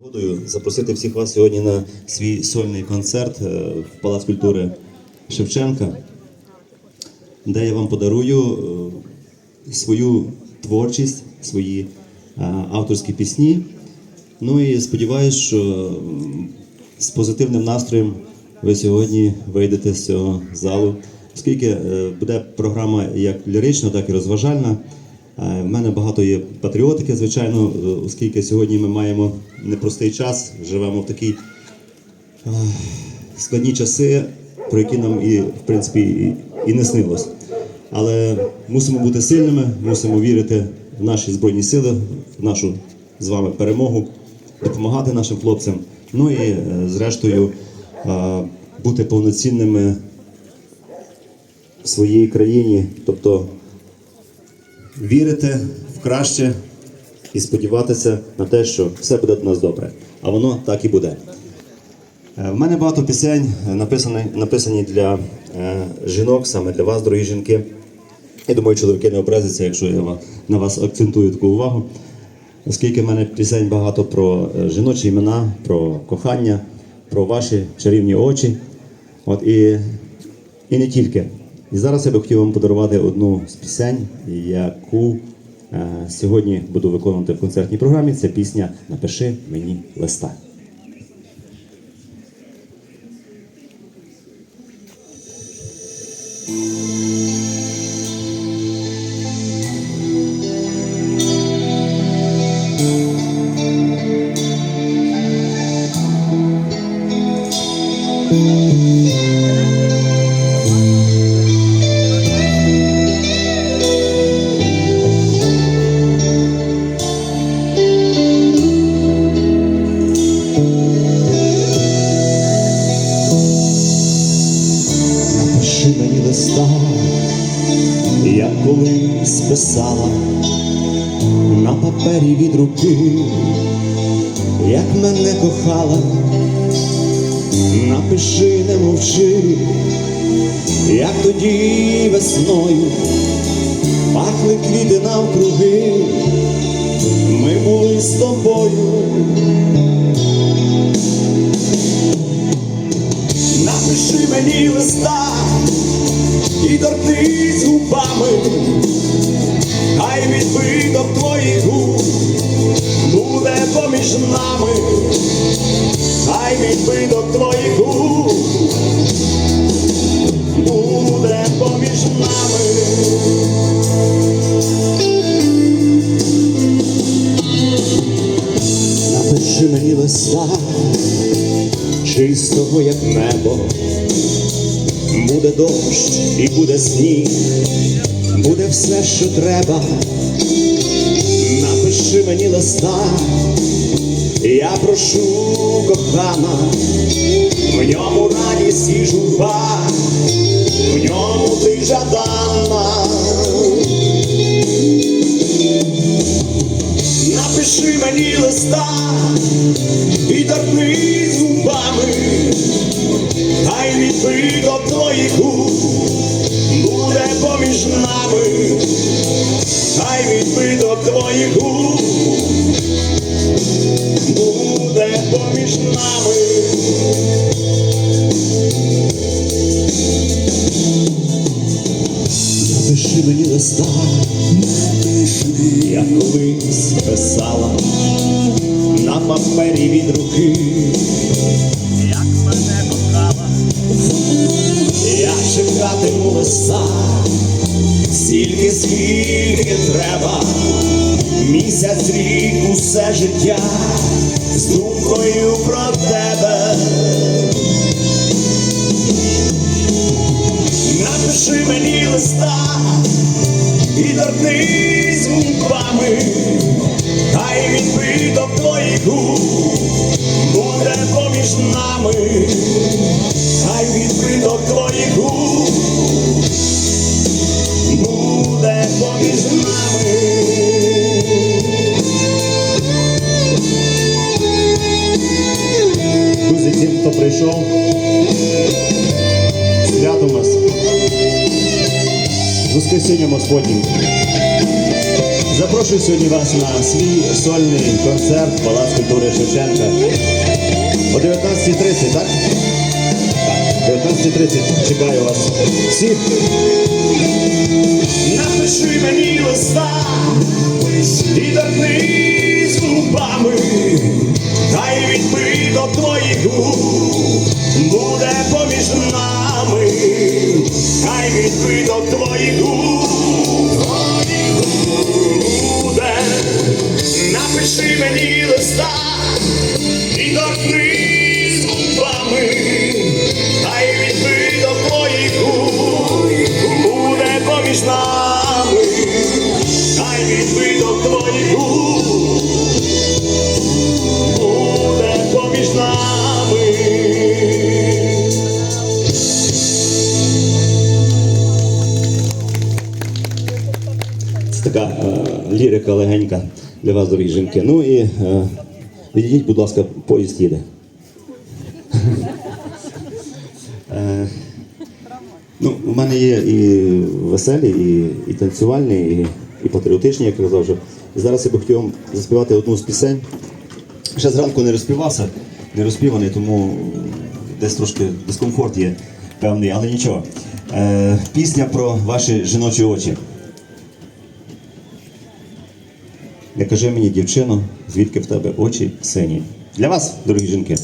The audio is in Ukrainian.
Нагодою запросити всіх вас сьогодні на свій сольний концерт е, в Палац культури Шевченка, де я вам подарую е, свою творчість, свої е, авторські пісні. Ну і сподіваюся, що з позитивним настроєм ви сьогодні вийдете з цього залу, оскільки буде програма як лірична, так і розважальна. Е, В мене багато є патріотики, звичайно, е, оскільки сьогодні ми маємо непростий час, живемо в такій е, складні часи, про які нам і в принципі і, не снилось. Але мусимо бути сильними, мусимо вірити в наші збройні сили, в нашу з вами перемогу, допомагати нашим хлопцям. Ну і зрештою бути повноцінними в своїй країні, тобто вірити в краще і сподіватися на те, що все буде до нас добре. А воно так і буде. Е, В мене багато пісень е, написані, написані для е, жінок, саме для вас, дорогі жінки. Я думаю, чоловіки не образяться, якщо я на вас акцентую таку увагу. Оскільки в мене пісень багато про жіночі імена, про кохання, про ваші чарівні очі. От і, і не тільки. І зараз я би хотів вам подарувати одну з пісень, яку е, сьогодні буду виконувати в концертній програмі. Це пісня Напиши мені листа. Листа, я колись писала на папері від руки, як мене кохала, напиши, не мовчи, як тоді весною пахли квіти навкруги, ми були з тобою. Напиши мені листа і торкнись губами, хай відбиток твоїх губ буде поміж нами, хай відбиток твоїх губ буде поміж нами. Напиши мені листа чистого, як небо, буде дощ і буде сніг, буде все, що треба. Напиши мені листа, я прошу кохана, в ньому радість і журба, в ньому ти жадана. Мені листа і торкнись губами, хай відбиток твоїх губ буде поміж нами, хай відбиток твоїх губ буде поміж нами. Напиши мені листа, я колись писала папері від руки, як мене кохала, я чекатиму листа, стільки, скільки треба, місяць, рік, усе життя з думкою про тебе. Напиши мені листа і торкнись поміж нами, хай відбиток твоїх губ буде поміж нами. Друзі, тим, хто прийшов, святом вас. З Воскресінням Господнім. Запрошую сьогодні вас на свій сольний концерт Палац культури Шевченка. О 19.30, так? Так, 19.30 чекаю вас всіх. Напиши мені листа і торкнись губами, хай відбиток твоїх губ буде поміж нами, хай відбиток твоїх губ буде. Напиши мені листа така е, лірика легенька для вас, дорогі жінки. Ну і е, відійдіть, будь ласка, поїзд їде. Е, ну, у мене є і веселі, і, і танцювальні, і, і патріотичні, як казав вже. Зараз я би хотів вам заспівати одну з пісень. Ще зранку не розпівався, не розпіваний, тому десь трошки дискомфорт є певний, але нічого. Е, пісня про ваші жіночі очі. Не кажи мені, дівчино, звідки в тебе очі сині. Для вас, дорогі жінки.